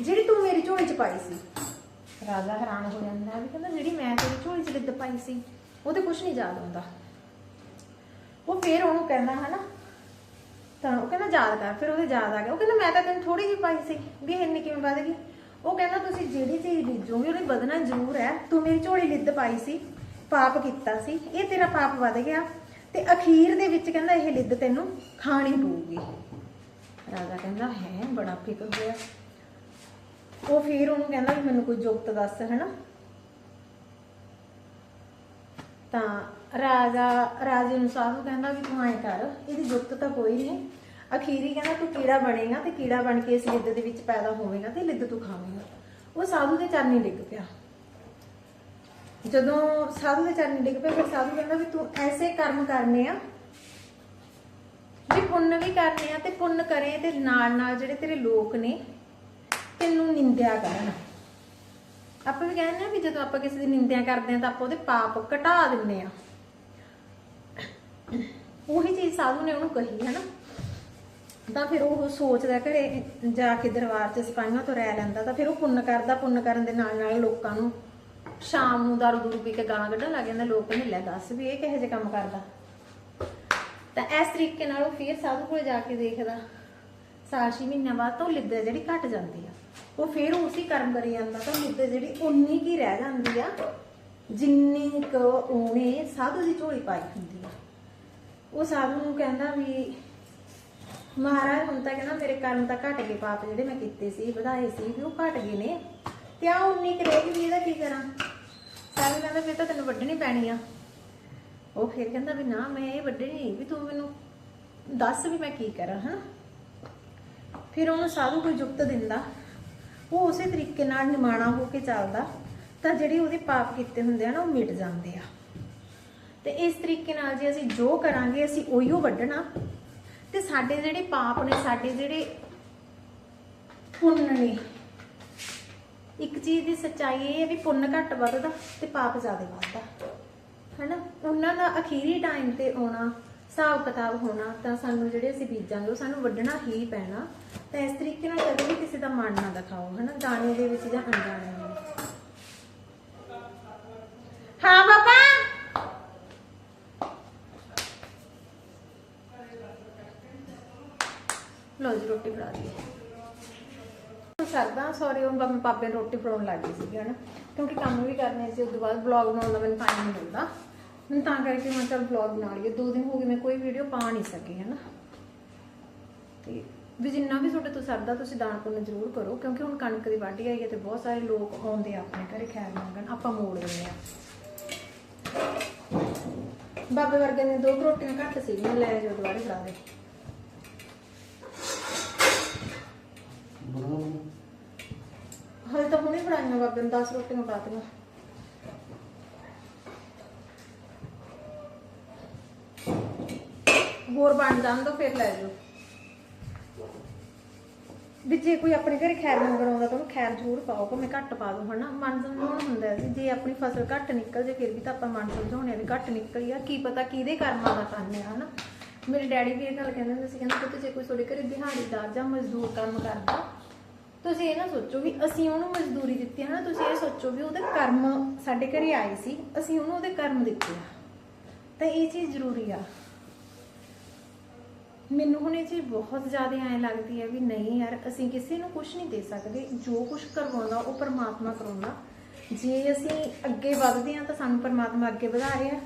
ਜਿਹੜੀ ਤੂੰ ਮੇਰੀ ਝੋਲੀ 'ਚ ਪਾਈ ਸੀ। ਰਾਜਾ ਹੈਰਾਨ ਹੋ ਜਾਂਦਾ ਵੀ ਕਹਿੰਦਾ, ਜਿਹੜੀ ਮੈਂ ਤੇਰੀ ਝੋਲੀ 'ਚ ਲਿੱਦ ਪਾਈ ਸੀ, ਉਹ ਤੇ ਕੁਝ ਨਹੀਂ ਯਾਦ ਆਉਂਦਾ। ਉਹ ਫੇਰ ਉਹਨੂੰ ਕਹਿੰਦਾ, ਹਨਾ? ਤਾਂ ਉਹ ਕਹਿੰਦਾ ਯਾਦ ਕਰ, ਫਿਰ ਉਹਦੇ ਯਾਦ ਆ ਗਿਆ। ਉਹ ਕਹਿੰਦਾ ਮੈਂ ਤਾਂ ਤੈਨੂੰ ਥੋੜੀ ਜਿਹੀ ਪਾਈ ਸੀ, ਵੀ ਇਹ ਇੰਨੀ ਕਿਵੇਂ ਵਧ ਗਈ? ਉਹ ਕਹਿੰਦਾ ਤੁਸੀਂ ਜਿਹੜੀ ਚੀਜ਼ ਬੀਜੋਗੇ ਉਹਨੇ ਵਧਣਾ ਜ਼ਰੂਰ ਹੈ। ਤੂੰ ਮੇਰੀ ਝੋਲੀ ਲਿੱਦ ਪਾਈ ਸੀ, ਪਾਪ ਕੀਤਾ ਸੀ, ਇਹ ਤੇਰਾ ਪਾਪ ਵਧ ਗਿਆ। ਤੇ ਅਖੀਰ ਦੇ ਵਿੱਚ ਕਹਿੰਦਾ ਇਹ ਲਿੱਦ ਤੈਨੂੰ ਖਾਣੀ ਪਊਗੀ। ਰਾਜਾ ਕਹਿੰਦਾ, ਹੈ, ਬੜਾ ਫਿਕਰ ਹੋਇਆ। ਉਹ ਫਿਰ ਉਹਨੂੰ ਕਹਿੰਦਾ ਵੀ ਮੈਨੂੰ ਕੋਈ ਜੁਗਤ ਦੱਸ, ਹੈਨਾ? ਤਾਂ ਰਾਜਾ, ਰਾਜੇ ਨੂੰ ਸਾਧੂ ਕਹਿੰਦਾ ਵੀ ਤੂੰ ਐ ਕਰ, ਇਹਦੀ ਜੁਗਤ ਤਾਂ ਕੋਈ ਨਹੀਂ। ਅਖੀਰੀ ਕਹਿੰਦਾ ਤੂੰ ਕੀੜਾ ਬਣੇਗਾ ਤੇ ਕੀੜਾ ਬਣ ਕੇ ਇਸ ਲਿੱਦ ਦੇ ਵਿੱਚ ਪੈਦਾ ਹੋਵੇਗਾ ਤੇ ਲਿੱਦ ਤੂੰ ਖਾਵੇਂਗਾ। ਉਹ ਸਾਧੂ ਦੇ ਚਰਨੀ ਡਿੱਗ ਪਿਆ। ਜਦੋਂ ਸਾਧੂ ਦੇ ਚਰਨੀ ਡਿੱਗ ਪਿਆ, ਫਿਰ ਸਾਧੂ ਕਹਿੰਦਾ ਵੀ ਤੂੰ ਐਸੇ ਕਰਮ ਕਰਨੇ ਆ ਵੀ ਪੁੰਨ ਵੀ ਕਰਨੇ ਆ ਤੇ ਪੁੰਨ ਕਰੇ ਤੇ ਨਾਲ ਨਾਲ ਜਿਹੜੇ ਤੇਰੇ ਲੋਕ ਨੇ ਤੈਨੂੰ ਨਿੰਦਿਆ ਕਰਨ। ਆਪਾਂ ਵੀ ਕਹਿੰਦੇ ਆ ਵੀ ਜਦੋਂ ਆਪਾਂ ਕਿਸੇ ਦੀ ਨਿੰਦਿਆ ਕਰਦੇ ਆ ਤਾਂ ਆਪਾਂ ਉਹਦੇ ਪਾਪ ਘਟਾ ਦਿੰਨੇ ਆ। ਉਹੀ ਚੀਜ਼ ਸਾਧੂ ਨੇ ਉਹਨੂੰ ਕਹੀ ਹੈ ਨਾ ਤਾਂ ਫਿਰ ਉਹ ਸੋਚਦਾ ਘਰੇ ਜਾ ਕੇ ਦਰਬਾਰ 'ਚ ਸਿਪਾਹੀਆਂ ਤੋਂ ਰਹਿ ਲੈਂਦਾ, ਤਾਂ ਫਿਰ ਉਹ ਪੁੰਨ ਕਰਦਾ, ਪੁੰਨ ਕਰਨ ਦੇ ਨਾਲ ਨਾਲ ਲੋਕਾਂ ਨੂੰ ਸ਼ਾਮ ਨੂੰ ਦਾਰੂ ਦੂਰੂ ਪੀ ਕੇ ਗਾਲਾਂ ਕੱਢਣ ਲੱਗ ਜਾਂਦਾ, ਲੋਕ ਕਹਿੰਦੇ ਲੈ ਦੱਸ ਵੀ ਇਹ ਕਿਹੋ ਜਿਹੇ ਕੰਮ ਕਰਦਾ। ਤਾਂ ਇਸ ਤਰੀਕੇ ਨਾਲ ਉਹ ਫਿਰ ਸਾਧੂ ਕੋਲ ਜਾ ਕੇ ਦੇਖਦਾ, ਸਾਲ ਛੇ ਮਹੀਨਿਆਂ ਬਾਅਦ ਤਾਂ ਉਹ ਲਿੱਦ ਜਿਹੜੀ ਘਟ ਜਾਂਦੀ ਆ। ਉਹ ਫਿਰ ਉਸੇ ਕਰਮ ਕਰੀ ਜਾਂਦਾ, ਤਾਂ ਮੁੱਦੇ ਜਿਹੜੀ ਉਨੀ ਕੀ ਰਹਿ ਜਾਂਦੀ ਆ, ਜਿੰਨੀ ਕੁ ਉਹਨੇ ਸਾਧੂ ਦੀ ਝੋਲੀ ਪਾਈ ਹੁੰਦੀ ਆ। ਉਹ ਸਾਧੂ ਨੂੰ ਕਹਿੰਦਾ ਵੀ ਮਹਾਰਾਜ, ਹੁਣ ਤਾਂ ਕਹਿੰਦਾ ਮੇਰੇ ਕਰਮ ਤਾਂ ਘਟ ਗਏ, ਪਾਪ ਜਿਹੜੇ ਮੈਂ ਕੀਤੇ ਸੀ, ਵਧਾਏ ਸੀ, ਵੀ ਉਹ ਘਟ ਗਏ ਨੇ। ਤੇ ਆ ਉਨੀ ਕੁ ਰਹਿ ਗਈ ਵੀ ਇਹਦਾ ਕੀ ਕਰਾਂ? ਸਾਧੂ ਕਹਿੰਦਾ ਫਿਰ ਤਾਂ ਤੈਨੂੰ ਵੱਢਣੀ ਪੈਣੀ ਆ। ਉਹ ਫਿਰ ਕਹਿੰਦਾ ਵੀ ਨਾ, ਮੈਂ ਇਹ ਵੱਢਣੀ ਵੀ ਤੂੰ ਮੈਨੂੰ ਦੱਸ ਵੀ ਮੈਂ ਕੀ ਕਰਾਂ ਹਾਂ ਫਿਰ ਉਹਨੂੰ ਸਾਧੂ ਕੋਈ ਜੁਗਤ ਦਿੰਦਾ। ਉਹ ਉਸੇ ਤਰੀਕੇ ਨਾਲ ਨਿਮਾਣਾ ਹੋ ਕੇ ਚੱਲਦਾ, ਤਾਂ ਜਿਹੜੇ ਉਹਦੇ ਪਾਪ ਕੀਤੇ ਹੁੰਦੇ ਆ ਨਾ, ਉਹ ਮਿਟ ਜਾਂਦੇ ਆ। ਤੇ ਇਸ ਤਰੀਕੇ ਨਾਲ ਜੇ ਅਸੀਂ ਜੋ ਕਰਾਂਗੇ, ਅਸੀਂ ਉਹੀਓ ਵੱਢਣਾ। ਤੇ ਸਾਡੇ ਜਿਹੜੇ ਪਾਪ ਨੇ, ਸਾਡੇ ਜਿਹੜੇ ਪੁੰਨ ਨੇ, ਇੱਕ ਚੀਜ਼ ਦੀ ਸੱਚਾਈ ਇਹ ਹੈ ਵੀ ਪੁੰਨ ਘੱਟ ਵੱਧਦਾ ਤੇ ਪਾਪ ਜ਼ਿਆਦਾ ਵੱਧਦਾ। ਹੈਨਾ? ਉਹਨਾਂ ਦਾ ਅਖੀਰੀ ਟਾਈਮ ਤੇ ਆਉਣਾ, ਹਿਸਾਬ ਕਿਤਾਬ ਹੋਣਾ, ਤਾਂ ਸਾਨੂੰ ਜਿਹੜੇ ਅਸੀਂ ਬੀਜਾਂਗੇ ਉਹ ਸਾਨੂੰ ਵੱਢਣਾ ਹੀ ਪੈਣਾ। ਤਾਂ ਇਸ ਤਰੀਕੇ ਨਾਲ ਕਦੇ ਵੀ ਕਿਸੇ ਦਾ ਮਨ ਨਾ ਦਿਖਾਓ, ਹਨਾ? ਦਾਣੇ ਦੇ ਵਿੱਚ ਜਾਂ ਅਣਜਾਣੇ ਵਿੱਚ। ਹਾਂ ਬਾਬਾ ਲੋ ਜੀ, ਰੋਟੀ ਬਣਾ ਲਈ ਸਰਦਾ ਸੌਰੀ ਉਹ ਮੈਂ ਪਾਪੇ ਨੂੰ ਰੋਟੀ ਫੜਾਉਣ ਲੱਗ ਗਈ ਸੀ ਹਨਾ। ਕਿਉਂਕਿ ਕੰਮ ਵੀ ਕਰਨੇ ਸੀ, ਉਸ ਤੋਂ ਬਾਅਦ ਵਲੌਗ ਬਣਾਉਣ ਦਾ ਮੈਨੂੰ ਟਾਈਮ ਨਹੀਂ ਮਿਲਦਾ। ਹੁਣ ਤਾਂ ਕਰਕੇ ਮੈਂ ਚੱਲ ਵਲੌਗ ਬਣਾ ਲਈਏ। ਦੋ ਦਿਨ ਹੋ ਗਏ ਮੈਂ ਕੋਈ ਵੀਡੀਓ ਪਾ ਨਹੀਂ ਸਕੀ, ਹਨਾ। ਤੇ ਵੀ ਜਿੰਨਾ ਵੀ ਤੁਹਾਡੇ ਤੋਂ ਸਰਦਾ, ਤੁਸੀਂ ਦਾਨ ਪੁੰਨ ਜ਼ਰੂਰ ਕਰੋ, ਕਿਉਂਕਿ ਹੁਣ ਕਣਕ ਦੀ ਵਾਢੀ ਆਈ ਹੈ ਤੇ ਬਹੁਤ ਸਾਰੇ ਲੋਕ ਆਉਂਦੇ ਆ ਆਪਣੇ ਘਰੇ ਖੈਰ ਮੰਗਣ। ਆਪਾਂ ਮੋੜ ਦਿੰਦੇ ਆ। ਬਾਬੇ ਵਰਗੇ ਨੇ ਦੋ ਕੁ ਰੋਟੀਆਂ ਘੱਟ ਸੀ ਮੈਂ ਲੈ ਜਾਓ ਦੁਬਾਰੇ ਫੜਾ ਦੇ ਹਲੇ ਤਾਂ ਹੁਣੇ ਫੜਾਈਆਂ ਬਾਬੇ ਨੂੰ 10 ਰੋਟੀਆਂ ਪਾਤੀਆਂ ਹੋਰ ਬਣ ਜਾਣ ਦੋ ਫਿਰ ਲੈ ਜਾਓ। ਵੀ ਜੇ ਕੋਈ ਆਪਣੇ ਘਰੇ ਖੈਰ ਮੰਗਣ ਆਉਂਦਾ ਤਾਂ ਉਹਨੂੰ ਖੈਰ ਜ਼ਰੂਰ ਪਾਓ ਭਾਵੇਂ ਘੱਟ ਪਾ ਦੋ ਹਨਾ? ਮਨ ਸਮਝਾਉਣ ਹੁੰਦਾ ਸੀ ਜੇ ਆਪਣੀ ਫਸਲ ਘੱਟ ਨਿਕਲ ਜੇ, ਫਿਰ ਵੀ ਤਾਂ ਆਪਾਂ ਮਨ ਸਮਝਾਉਣੇ ਆ ਵੀ ਘੱਟ ਨਿਕਲੀ ਆ। ਕੀ ਪਤਾ ਕਿਹਦੇ ਕਰਮਾਂ ਦਾ ਖਾਂਦੇ ਆ, ਹਨਾ? ਮੇਰੇ ਡੈਡੀ ਵੀ ਇਹ ਗੱਲ ਕਹਿੰਦੇ ਹੁੰਦੇ ਸੀ, ਕਹਿੰਦੇ ਪੁੱਤ ਜੇ ਕੋਈ ਤੁਹਾਡੇ ਘਰੇ ਦਿਹਾੜੀਦਾਰ ਜਾਂ ਮਜ਼ਦੂਰ ਕੰਮ ਕਰਦਾ ਤੁਸੀਂ ਇਹ ਨਾ ਸੋਚੋ ਵੀ ਅਸੀਂ ਉਹਨੂੰ ਮਜ਼ਦੂਰੀ ਦਿੱਤੀ ਹੈ ਨਾ, ਤੁਸੀਂ ਇਹ ਸੋਚੋ ਵੀ ਉਹਦੇ ਕਰਮ ਸਾਡੇ ਘਰੇ ਆਏ ਸੀ, ਅਸੀਂ ਉਹਨੂੰ ਉਹਦੇ ਕਰਮ ਦਿੱਤੇ ਆ। ਤਾਂ ਇਹ ਚੀਜ਼ ਜ਼ਰੂਰੀ ਆ। ਮੈਨੂੰ ਹੁਣ ਇਹ ਚੀਜ਼ ਬਹੁਤ ਜ਼ਿਆਦਾ ਐਂ ਲੱਗਦੀ ਹੈ ਵੀ ਨਹੀਂ ਯਾਰ, ਅਸੀਂ ਕਿਸੇ ਨੂੰ ਕੁਝ ਨਹੀਂ ਦੇ ਸਕਦੇ, ਜੋ ਕੁਝ ਕਰਵਾਉਂਦਾ ਉਹ ਪਰਮਾਤਮਾ ਕਰਾਉਂਦਾ ਜੇ ਅਸੀਂ ਅੱਗੇ ਵਧਦੇ ਹਾਂ ਤਾਂ ਸਾਨੂੰ ਪਰਮਾਤਮਾ ਅੱਗੇ ਵਧਾ ਰਿਹਾ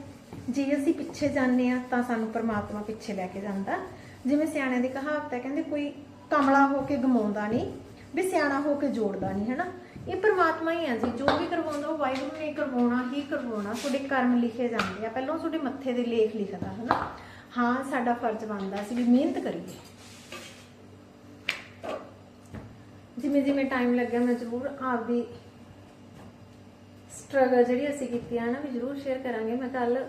ਜੇ ਅਸੀਂ ਪਿੱਛੇ ਜਾਂਦੇ ਹਾਂ ਤਾਂ ਸਾਨੂੰ ਪਰਮਾਤਮਾ ਪਿੱਛੇ ਲੈ ਕੇ ਜਾਂਦਾ। ਜਿਵੇਂ ਸਿਆਣਿਆਂ ਦੀ ਕਹਾਵਤ ਹੈ, ਕਹਿੰਦੇ ਕੋਈ ਕਮਲਾ ਹੋ ਕੇ ਗਮਾਉਂਦਾ ਨਹੀਂ ਵੀ ਸਿਆਣਾ ਹੋ ਕੇ ਜੋੜਦਾ ਨਹੀਂ ਹੈਨਾ? ਇਹ ਪਰਮਾਤਮਾ ਹੀ ਆ ਜੀ, ਜੋ ਵੀ ਕਰਵਾਉਂਦਾ ਉਹ ਵਾਹਿਗੁਰੂ ਨੇ ਕਰਵਾਉਣਾ ਹੀ ਕਰਵਾਉਣਾ, ਤੁਹਾਡੇ ਕਰਮ ਲਿਖੇ ਜਾਂਦੇ ਆ। ਪਹਿਲਾਂ ਤੁਹਾਡੇ ਮੱਥੇ ਦੇ ਲੇਖ ਲਿਖਦਾ, ਹੈਨਾ? ਹਾਂ, ਸਾਡਾ ਫਰਜ਼ ਬਣਦਾ ਸੀ ਵੀ ਮਿਹਨਤ ਕਰੀਏ। ਜਿਵੇਂ ਜਿਵੇਂ ਟਾਈਮ ਲੱਗਿਆ, ਮੈਂ ਜ਼ਰੂਰ ਆਪਦੀ ਸਟਰਗਲ ਜਿਹੜੀ ਅਸੀਂ ਕੀਤੀ ਆ ਨਾ, ਵੀ ਜ਼ਰੂਰ ਸ਼ੇਅਰ ਕਰਾਂਗੇ। ਮੈਂ ਕੱਲ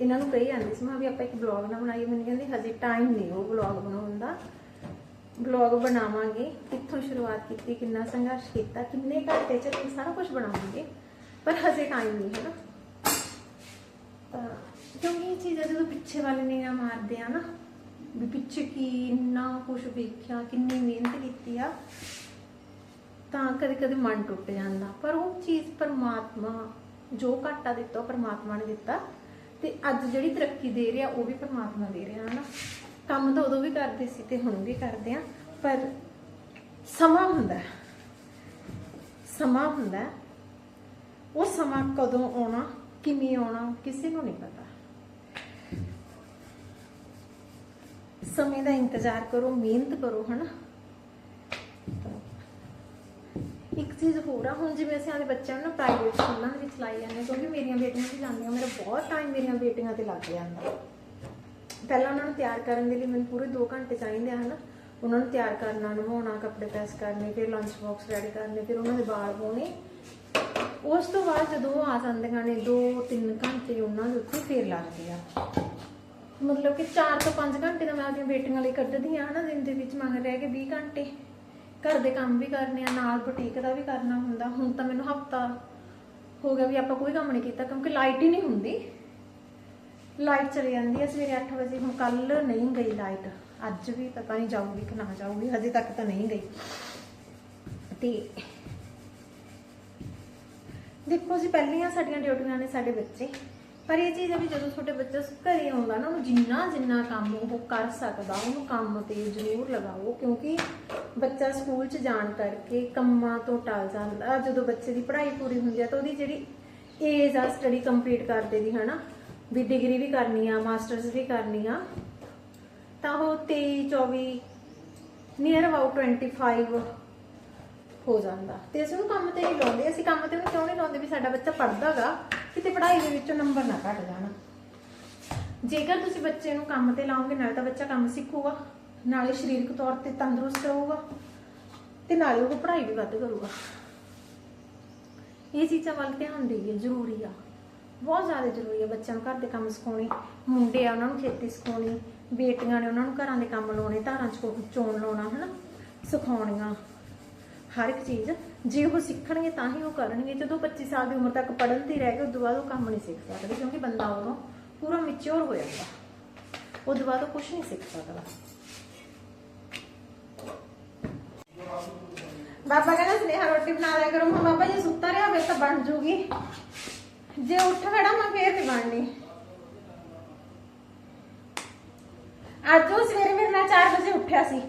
ਇਹਨਾਂ ਨੂੰ ਕਹੀ ਜਾਂਦੀ ਸੀ, ਮੈਂ ਵੀ ਆਪਾਂ ਇੱਕ ਬਲੌਗ ਨਾ ਬਣਾਈਏ। ਮੈਨੂੰ ਕਹਿੰਦੀ, ਹਜੇ ਟਾਈਮ ਨਹੀਂ ਉਹ ਬਲੌਗ ਬਣਾਉਣ ਦਾ। ਬਲੌਗ ਬਣਾਵਾਂਗੇ, ਕਿੱਥੋਂ ਸ਼ੁਰੂਆਤ ਕੀਤੀ, ਕਿੰਨਾ ਸੰਘਰਸ਼ ਕੀਤਾ, ਕਿੰਨੇ ਘੰਟੇ ਚ ਅਸੀਂ ਸਾਰਾ ਕੁਝ ਬਣਾਵਾਂਗੇ ਪਰ ਹਜੇ ਟਾਈਮ ਨਹੀਂ ਹੈ ਨਾ ਤਾਂ ਕਿਉਂਕਿ ਇਹ ਚੀਜ਼ਾਂ ਜਦੋਂ ਪਿੱਛੇ ਵਾਲੇ ਨਿਗਾਹ ਮਾਰਦੇ ਆ ਨਾ, ਵੀ ਪਿੱਛੇ ਕਿੰਨਾ ਕੁਝ ਵੇਖਿਆ, ਕਿੰਨੀ ਮਿਹਨਤ ਕੀਤੀ ਆ, ਤਾਂ ਕਦੇ ਕਦੇ ਮਨ ਟੁੱਟ ਜਾਂਦਾ। ਪਰ ਉਹ ਚੀਜ਼ ਪਰਮਾਤਮਾ, ਜੋ ਘਾਟਾ ਦਿੱਤਾ ਉਹ ਪਰਮਾਤਮਾ ਨੇ ਦਿੱਤਾ, ਤੇ ਅੱਜ ਜਿਹੜੀ ਤਰੱਕੀ ਦੇ ਰਿਹਾ, ਉਹ ਵੀ ਪਰਮਾਤਮਾ ਦੇ ਰਿਹਾ, ਹਨਾ? ਕੰਮ ਤਾਂ ਉਦੋਂ ਵੀ ਕਰਦੇ ਸੀ ਤੇ ਹੁਣ ਵੀ ਕਰਦੇ ਆ ਪਰ ਸਮਾਂ ਹੁੰਦਾ ਸਮਾਂ ਹੁੰਦਾ ਉਹ ਸਮਾਂ ਕਦੋਂ ਆਉਣਾ ਕਿਵੇਂ ਆਉਣਾ ਕਿਸੇ ਨੂੰ ਨਹੀਂ ਪਤਾ। ਸਮੇਂ ਦਾ ਇੰਤਜ਼ਾਰ ਕਰੋ ਮਿਹਨਤ ਕਰੋ ਹਨਾ? ਤਾਂ ਇੱਕ ਚੀਜ਼ ਹੋਰ ਆ ਹੁਣ ਜਿਵੇਂ ਅਸੀਂ ਆਪਣੇ ਬੱਚਿਆਂ ਨੂੰ ਪ੍ਰਾਈਵੇਟ ਸਕੂਲਾਂ ਦੇ ਵਿੱਚ ਲਾਈ ਜਾਂਦੇ ਹਾਂ, ਕਿਉਂਕਿ ਮੇਰੀਆਂ ਬੇਟੀਆਂ ਵੀ ਜਾਂਦੀਆਂ ਮੇਰਾ ਬਹੁਤ ਟਾਈਮ ਮੇਰੀਆਂ ਬੇਟੀਆਂ ਤੇ ਲੱਗ ਜਾਂਦਾ। ਪਹਿਲਾਂ ਉਹਨਾਂ ਨੂੰ ਤਿਆਰ ਕਰਨ ਦੇ ਲਈ ਮੈਨੂੰ ਪੂਰੇ 2 ਘੰਟੇ ਚਾਹੀਦੇ ਆ, ਹਨਾ? ਉਹਨਾਂ ਨੂੰ ਤਿਆਰ ਕਰਨਾ, ਨਵਾਉਣਾ, ਕੱਪੜੇ ਪ੍ਰੈਸ ਕਰਨੇ, ਫਿਰ ਲੰਚ ਬਾਕਸ ਰੈਡੀ ਕਰਨੇ, ਫਿਰ ਉਹਨਾਂ ਦੇ ਵਾਲ ਪਾਉਣੇ ਉਸ ਤੋਂ ਬਾਅਦ ਜਦੋਂ ਆ ਜਾਂਦੀਆਂ ਨੇ 2-3 ਘੰਟੇ ਉਹਨਾਂ ਦੇ ਉੱਤੇ ਫੇਰ ਲੱਗਦੇ ਆ। ਮਤਲਬ ਕਿ 4 ਤੋਂ 5 ਘੰਟੇ ਤਾਂ ਮੈਂ ਆਪਣੀਆਂ ਬੇਟੀਆਂ ਲਈ ਕੱਢਦੀ ਆ, ਹਨਾ, ਦਿਨ ਦੇ ਵਿੱਚ ਮੰਗ ਰਹਿ ਕੇ 20 ਘੰਟੇ। ਘਰ ਦੇ ਕੰਮ ਵੀ ਕਰਨੇ ਆ, ਨਾਲ ਬੁਟੀਕ ਦਾ ਵੀ ਕਰਨਾ ਹੁੰਦਾ। ਹੁਣ ਤਾਂ ਮੈਨੂੰ ਹਫਤਾ ਹੋ ਗਿਆ ਵੀ ਆਪਾਂ ਕੋਈ ਕੰਮ ਨਹੀਂ ਕੀਤਾ, ਕਿਉਂਕਿ ਲਾਈਟ ਹੀ ਨਹੀਂ ਹੁੰਦੀ। ਲਾਈਟ ਚਲੀ ਜਾਂਦੀ ਹੈ ਸਵੇਰੇ 8 ਵਜੇ। ਹੁਣ ਕੱਲ ਨਹੀਂ ਗਈ ਲਾਈਟ। ਅੱਜ ਵੀ ਪਤਾ ਨਹੀਂ ਜਾਊਗੀ ਕਿ ਨਾ ਜਾਊਗੀ। ਹਜੇ ਤੱਕ ਤਾਂ ਨਹੀਂ ਗਈ। ਤੇ ਦੇਖੋ ਜੀ, ਪਹਿਲੀਆਂ ਸਾਡੀਆਂ ਡਿਊਟੀਆਂ ਨੇ ਸਾਡੇ ਬੱਚੇ। ਪਰ ਇਹ ਚੀਜ਼ ਹੈ ਵੀ ਜਦੋਂ ਤੁਹਾਡੇ ਬੱਚਾ ਘਰੇ ਆਉਂਦਾ ਨਾ, ਉਹਨੂੰ ਜਿੰਨਾ ਜਿੰਨਾ ਕੰਮ ਉਹ ਕਰ ਸਕਦਾ, ਉਹਨੂੰ ਕੰਮ ਤੇ ਜ਼ਰੂਰ ਲਗਾਓ। ਕਿਉਂਕਿ ਬੱਚਾ ਸਕੂਲ 'ਚ ਜਾਣ ਕਰਕੇ ਕੰਮਾਂ ਤੋਂ ਟਲ ਜਾਂਦਾ। ਜਦੋਂ ਬੱਚੇ ਦੀ ਪੜ੍ਹਾਈ ਪੂਰੀ ਹੁੰਦੀ ਆ ਤਾਂ ਉਹਦੀ ਜਿਹੜੀ ਏਜ ਆ ਸਟੱਡੀ ਕੰਪਲੀਟ ਕਰਦੇ ਦੀ ਹਨਾ ਵੀ ਡਿਗਰੀ ਵੀ ਕਰਨੀ ਆ ਮਾਸਟਰਸ ਵੀ ਕਰਨੀ ਆ, ਤਾਂ ਉਹ 23 24 ਨੀਅਰ ਅਬਾਊਟ 25 ਹੋ ਜਾਂਦਾ। ਤੇ ਅਸੀਂ ਉਹਨੂੰ ਕੰਮ ਤੇ ਨਹੀਂ ਲਾਉਂਦੇ, ਅਸੀਂ ਕੰਮ ਤੇ ਉਹਨੂੰ ਕਿਉਂ ਨਹੀਂ ਲਾਉਂਦੇ ਵੀ ਸਾਡਾ ਬੱਚਾ ਪੜ੍ਹਦਾਗਾ ਕਿਤੇ ਪੜ੍ਹਾਈ ਦੇ ਵਿੱਚੋਂ ਨੰਬਰ ਨਾ ਘਟ ਜਾਣ। ਜੇਕਰ ਤੁਸੀਂ ਬੱਚੇ ਨੂੰ ਕੰਮ ਤੇ ਲਾਓਗੇ, ਨਾਲ ਤਾਂ ਬੱਚਾ ਕੰਮ ਸਿੱਖੂਗਾ, ਨਾਲੇ ਸਰੀਰਕ ਤੌਰ ਤੇ ਤੰਦਰੁਸਤ ਰਹੂਗਾ, ਤੇ ਨਾਲੇ ਉਹ ਪੜ੍ਹਾਈ ਵੀ ਵੱਧ ਕਰੂਗਾ। ਇਹ ਚੀਜ਼ਾਂ ਵੱਲ ਧਿਆਨ ਦੇਈਏ, ਜ਼ਰੂਰੀ ਆ। ਬਹੁਤ ਜ਼ਿਆਦਾ ਜ਼ਰੂਰੀ ਆ ਬੱਚਿਆਂ ਨੂੰ ਘਰ ਦੇ ਕੰਮ ਸਿਖਾਉਣੇ, ਮੁੰਡੇ ਆ ਉਹਨਾਂ ਨੂੰ ਖੇਤੀ ਸਿਖਾਉਣੀ, ਬੇਟੀਆਂ ਨੇ ਉਹਨਾਂ ਨੂੰ ਘਰਾਂ ਦੇ ਕੰਮ ਲਾਉਣੇ, ਧਾਰਾਂ ਚ ਚੋਣ ਲਾਉਣਾ, ਹਨਾ? ਸਿਖਾਉਣੀਆਂ। ਹਰ ਇੱਕ ਚੀਜ਼, ਜੇ ਉਹ ਸਿੱਖਣਗੇ ਤਾਂ ਹੀ ਉਹ ਕਰਨਗੇ। ਜਦੋਂ 25 ਸਾਲ ਦੀ ਉਮਰ ਤੱਕ ਪੜ੍ਹਨ ਤੇ ਰਹਿ ਗਏ, ਉਦੋਂ ਬਾਅਦ ਉਹ ਕੰਮ ਨਹੀਂ ਸਿੱਖ ਸਕਦੇ, ਕਿਉਂਕਿ ਬੰਦਾ ਉਦੋਂ ਪੂਰਾ ਮੈਚੁਰ ਹੋ ਜਾਂਦਾ। ਉਦੋਂ ਬਾਅਦ ਉਹ ਕੁਝ ਨਹੀਂ ਸਿੱਖ ਸਕਦਾ। ਬਾਬਾ ਕਹਿੰਦਾ, ਸਨੇਹਾ ਰੋਟੀ ਬਣਾ ਲਿਆ ਕਰੋ। ਹੁਣ ਬਾਬਾ ਜੀ ਸੁੱਤਾ ਰਿਹਾ ਹੋਵੇ ਤਾਂ ਬਣ ਜੂਗੀ। ਜੇ ਉੱਠ ਖੜਾ ਮੈਂ ਫੇਰ ਨਹੀਂ ਬਣਨੀ। ਅੱਜ ਉਹ ਸਵੇਰੇ ਮੇਰੇ ਨਾਲ 4 ਵਜੇ ਉੱਠਿਆ ਸੀ।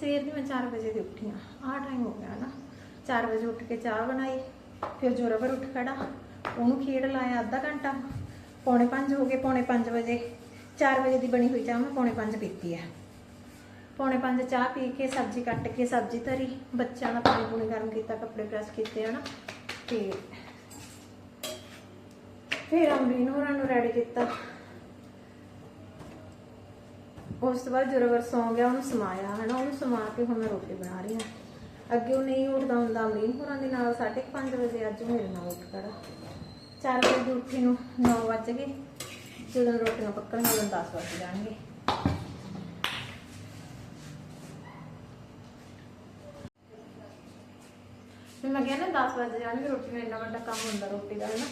ਸਵੇਰ ਦੀ ਮੈਂ 4 ਵਜੇ ਦੀ ਉੱਠੀ ਆ ਆਹ ਟਾਈਮ ਹੋ ਗਿਆ ਨਾ। 4 ਵਜੇ ਉੱਠ ਕੇ ਚਾਹ ਬਣਾਈ, ਫਿਰ ਜੋਰਾਵਰ ਉੱਠ ਖੜਾ। ਉਹਨੂੰ ਖੇਡ ਲਾਇਆ ਅੱਧਾ ਘੰਟਾ। ਪੌਣੇ 5 ਹੋ ਗਏ, ਪੌਣੇ 5 ਵਜੇ। 4 ਵਜੇ ਦੀ ਬਣੀ ਹੋਈ ਚਾਹ ਮੈਂ ਪੌਣੇ 5 ਪੀਤੀ ਆ ਪੌਣੇ 5 ਚਾਹ ਪੀ ਕੇ ਸਬਜ਼ੀ ਕੱਟ ਕੇ ਸਬਜ਼ੀ ਧਰੀ। ਬੱਚਿਆਂ ਦਾ ਪਾਣੀ ਪੂਣੀ ਗਰਮ ਕੀਤਾ, ਕੱਪੜੇ ਪ੍ਰੈਸ ਕੀਤੇ, ਹਨਾ। ਤੇ ਫਿਰ ਅਮਰੀਨ ਹੋਰਾਂ ਨੂੰ ਰੈਡੀ ਕੀਤਾ। ਉਸ ਤੋਂ ਬਾਅਦ ਜਦੋਂ ਵਰ ਸੌਂ ਗਿਆ, ਉਹਨੂੰ ਸਮਾਇਆ ਹਨਾ ਉਹਨੂੰ ਸਮਾ ਕੇ ਹੁਣ ਮੈਂ ਰੋਟੀ ਬਣਾ ਰਹੀ ਹਾਂ। ਅੱਗੇ ਉਹ ਨਹੀਂ ਉੱਠਦਾ ਹੁੰਦਾ। ਅਮਰੀਨ ਹੋਰਾਂ ਦੇ ਨਾਲ 5:30 ਵਜੇ ਅੱਜ ਮੇਰੇ ਨਾਲ ਉੱਠ ਖੜਾ। 4 ਵਜੇ ਦੀ ਉੱਠੀ ਨੂੰ 9 ਵੱਜ ਗਏ। ਜਦੋਂ ਰੋਟੀਆਂ ਪੱਕਣ ਉਦੋਂ 10 ਵੱਜ ਜਾਣਗੇ। ਮੈਂ ਕਿਹਾ ਨਾ 10 ਵਜੇ ਜਾਣਗੇ, ਰੋਟੀ ਨੂੰ ਇੰਨਾ ਵੱਡਾ ਕੰਮ ਹੁੰਦਾ ਰੋਟੀ ਦਾ, ਹੈ ਨਾ?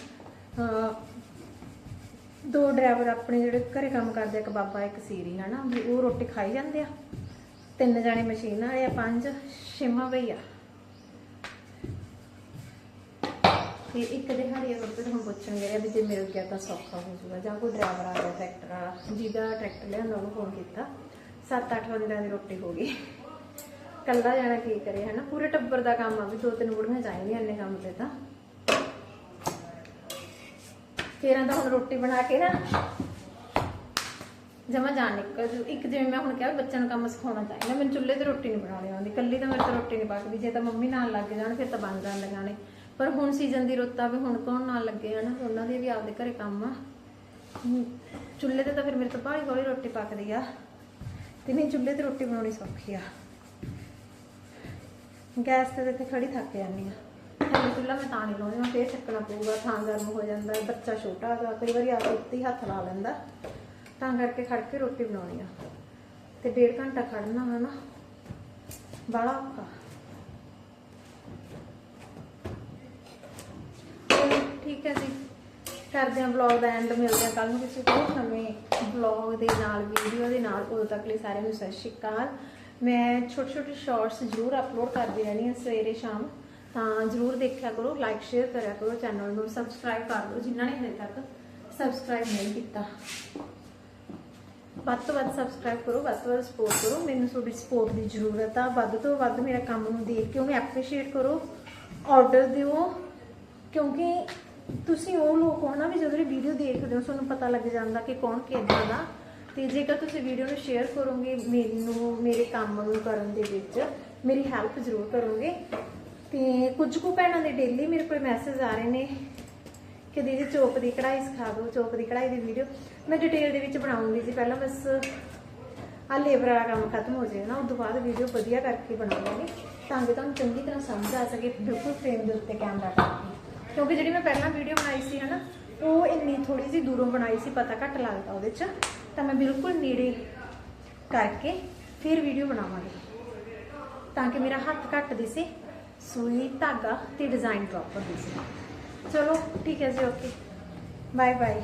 ਦੋ ਡਰਾਈਵਰ ਆਪਣੇ ਜਿਹੜੇ ਘਰੇ ਕੰਮ ਕਰਦੇ ਇੱਕ ਬਾਬਾ, ਇੱਕ ਸੀਰੀ, ਹਨਾ? ਵੀ ਉਹ ਰੋਟੀ ਖਾਈ ਜਾਂਦੇ ਆ। ਤਿੰਨ ਜਾਣੇ ਮਸ਼ੀਨ ਵਾਲੇ ਆ, ਪੰਜ, ਛੇਵਾਂ ਭਈਆ ਤੇ ਇੱਕ ਦਿਹਾੜੀ ਰੋਟੀ ਹੁਣ ਪੁੱਛਣਗੇ ਵੀ ਜੇ ਮੇਰੇ ਗਿਆ ਤਾਂ ਸੌਖਾ ਹੋ ਜਾਊਗਾ, ਜਾਂ ਕੋਈ ਡਰਾਈਵਰ ਆ ਗਿਆ, ਟਰੈਕਟਰ ਵਾਲਾ, ਜਿਹਦਾ ਟਰੈਕਟਰ ਲਿਆਂਦਾ, ਉਹਨੂੰ ਫੋਨ ਕੀਤਾ। 7-8 ਵਜੇ ਦੀ ਰੋਟੀ ਹੋ ਗਈ। ਕੱਲਾ ਜਾਣਾ ਕੀ ਕਰੇ, ਹਨਾ? ਪੂਰੇ ਟੱਬਰ ਦਾ ਕੰਮ ਆ, ਵੀ ਦੋ ਤਿੰਨ ਬੁੜੀਆਂ ਚਾਹੀਦੀਆਂ ਇੰਨੇ ਕੰਮ ਤੇ ਤਾਂ। ਫੇਰਾਂ ਤਾਂ ਹੁਣ ਰੋਟੀ ਬਣਾ ਕੇ ਨਾ ਜਮਾ ਜਾਣ ਨਿਕਲ ਜੂ। ਇੱਕ ਜਿਵੇਂ ਮੈਂ ਹੁਣ ਕਿਹਾ ਵੀ ਬੱਚਿਆਂ ਨੂੰ ਕੰਮ ਸਿਖਾਉਣਾ ਚਾਹੀਦਾ ਮੈਨੂੰ ਚੁੱਲ੍ਹੇ ਤੇ ਰੋਟੀ ਨਹੀਂ ਬਣਾਉਣੀ ਆਉਂਦੀ। ਕੱਲੀ ਤਾਂ ਮੇਰੇ ਤੋਂ ਰੋਟੀ ਨਹੀਂ ਪੱਕਦੀ। ਜੇ ਤਾਂ ਮੰਮੀ ਨਾਲ ਲੱਗ ਜਾਣ ਫਿਰ ਤਾਂ ਬਣ ਜਾਣ ਲਗਾਣੇ ਪਰ ਹੁਣ ਸੀਜ਼ਨ ਦੀ ਰੁੱਤ ਆ ਵੀ ਹੁਣ ਕੌਣ ਨਾਲ ਲੱਗੇ ਹਨਾ ਉਹਨਾਂ ਦੇ ਵੀ ਆਪਦੇ ਘਰੇ ਕੰਮ ਆ। ਹਮ, ਚੁੱਲ੍ਹੇ ਤੇ ਤਾਂ ਫਿਰ ਮੇਰੇ ਤੋਂ ਭਾਰੀ ਹੌਲੀ ਰੋਟੀ ਪੱਕਦੀ ਆ। ਤੇ ਨਹੀਂ ਚੁੱਲ੍ਹੇ ਤੇ ਰੋਟੀ ਬਣਾਉਣੀ ਸੌਖੀ ਆ। ਗੈਸ ਤੇ ਤਾਂ ਇੱਥੇ ਖੜੀ ਥੱਕ ਜਾਂਦੀ ਆ। ਥੱਲੇ ਚੁੱਲ੍ਹਾ ਮੈਂ ਤਾਂ ਨਹੀਂ ਲਾਉਂਦੀ ਮੈਂ ਫੇਰ ਚੱਕਣਾ ਪਊਗਾ ਥਾਂ ਗਰਮ ਹੋ ਜਾਂਦਾ ਹੈ, ਬੱਚਾ ਛੋਟਾ ਹੈਗਾ ਕਈ ਵਾਰੀ ਆਪ ਉੱਤੇ ਹੀ ਹੱਥ ਲਾ ਲੈਂਦਾ ਤਾਂ ਕਰਕੇ ਖੜ ਕੇ ਰੋਟੀ ਬਣਾਉਣੀ ਆ। ਤੇ ਡੇਢ ਘੰਟਾ ਖੜਨਾ ਹੈ ਨਾ ਬੜਾ ਔਖਾ। ਠੀਕ ਹੈ ਜੀ। ਕਰਦੇ ਹਾਂ ਵਲੌਗ ਦਾ ਐਂਡ ਮਿਲਦੇ ਹਾਂ ਕੱਲ ਨੂੰ ਕਿਸੇ ਹੋਰ ਨਵੇਂ ਵਲੌਗ ਦੇ ਨਾਲ ਵੀਡੀਓ ਦੇ ਨਾਲ। ਉਦੋਂ ਤੱਕ ਲਈ ਸਾਰਿਆਂ ਨੂੰ ਸਤਿ ਸ਼੍ਰੀ ਅਕਾਲ। ਮੈਂ ਛੋਟੇ ਛੋਟੇ ਸ਼ਾਰਟਸ ਜ਼ਰੂਰ ਅਪਲੋਡ ਕਰਦੀ ਰਹਿਣੀ ਹਾਂ ਸਵੇਰੇ ਸ਼ਾਮ। ਤਾਂ ਜ਼ਰੂਰ ਦੇਖਿਆ ਕਰੋ ਲਾਈਕ ਸ਼ੇਅਰ ਕਰਿਆ ਕਰੋ ਚੈਨਲ ਨੂੰ ਸਬਸਕ੍ਰਾਈਬ ਕਰ ਦਿਓ ਜਿਨ੍ਹਾਂ ਨੇ ਹਜੇ ਤੱਕ ਸਬਸਕ੍ਰਾਈਬ ਨਹੀਂ ਕੀਤਾ। ਵੱਧ ਤੋਂ ਵੱਧ ਸਬਸਕ੍ਰਾਈਬ ਕਰੋ, ਵੱਧ ਤੋਂ ਵੱਧ ਸਪੋਰਟ ਕਰੋ। ਮੈਨੂੰ ਤੁਹਾਡੀ ਸਪੋਰਟ ਦੀ ਜ਼ਰੂਰਤ ਆ। ਵੱਧ ਤੋਂ ਵੱਧ ਮੇਰਾ ਕੰਮ ਨੂੰ ਦੇਖ ਕੇ ਉਹਨੂੰ ਐਪਰੀਸ਼ੀਏਟ ਕਰੋ ਆਰਡਰ ਦਿਓ। ਕਿਉਂਕਿ ਤੁਸੀਂ ਉਹ ਲੋਕ ਹੋ ਨਾ ਵੀ ਜਦੋਂ ਇਹ ਵੀਡੀਓ ਦੇਖਦੇ ਹੋ, ਤੁਹਾਨੂੰ ਪਤਾ ਲੱਗ ਜਾਂਦਾ ਕਿ ਕੌਣ ਕਿੱਦਾਂ ਦਾ। ਤੇ ਜੇਕਰ ਤੁਸੀਂ ਵੀਡੀਓ ਨੂੰ ਸ਼ੇਅਰ ਕਰੋਗੇ ਮੈਨੂੰ, ਮੇਰੇ ਕੰਮ ਨੂੰ ਕਰਨ ਦੇ ਵਿੱਚ, ਮੇਰੀ ਹੈਲਪ ਜ਼ਰੂਰ ਕਰੋਗੇ। ਤੇ ਕੁਝ ਕੁ ਭੈਣਾਂ ਦੇ ਡੇਲੀ ਮੇਰੇ ਕੋਲ ਮੈਸੇਜ ਆ ਰਹੇ ਨੇ ਕਿ ਦੀਦੀ ਚੋਪ ਦੀ ਕਢਾਈ ਸਿਖਾ ਦਿਓ, ਚੋਪ ਦੀ ਕਢਾਈ ਦੀ ਵੀਡੀਓ ਮੈਂ ਡਿਟੇਲ ਦੇ ਵਿੱਚ ਬਣਾਉਂਗੀ ਜੀ ਪਹਿਲਾਂ, ਬਸ ਆ ਲੇਬਰ ਵਾਲਾ ਕੰਮ ਖਤਮ ਹੋ ਜਾਏਗਾ ਨਾ, ਉਸ ਤੋਂ ਬਾਅਦ ਵੀਡੀਓ ਵਧੀਆ ਕਰਕੇ ਬਣਾਵਾਂਗੇ ਤਾਂ ਕਿ ਤੁਹਾਨੂੰ ਚੰਗੀ ਤਰ੍ਹਾਂ ਸਮਝ ਆ ਸਕੇ, ਬਿਲਕੁਲ ਫਰੇਮ ਦੇ ਉੱਤੇ ਕੈਮਰਾ ਕਰਕੇ ਕਿਉਂਕਿ ਜਿਹੜੀ ਮੈਂ ਪਹਿਲਾਂ ਵੀਡੀਓ ਬਣਾਈ ਸੀ ਹਨਾ ਉਹ ਇੰਨੀ ਥੋੜੀ ਜਿਹੀ ਦੂਰੋਂ ਬਣਾਈ ਸੀ, ਪਤਾ ਘੱਟ ਲੱਗਦਾ ਉਹਦੇ 'ਚ। ਤਾਂ ਮੈਂ ਬਿਲਕੁਲ ਨੇੜੇ ਕਰਕੇ ਫਿਰ ਵੀਡੀਓ ਬਣਾਵਾਂਗੀ। ਤਾਂ ਕਿ ਮੇਰਾ ਹੱਥ ਘੱਟ ਦਿਸੇ ਸੂਈ ਧਾਗਾ ਤੇ ਡਿਜ਼ਾਈਨ ਪ੍ਰੋਪਰ ਦਿਸੇ ਚਲੋ ਠੀਕ ਹੈ ਜੀ ਓਕੇ ਬਾਏ ਬਾਏ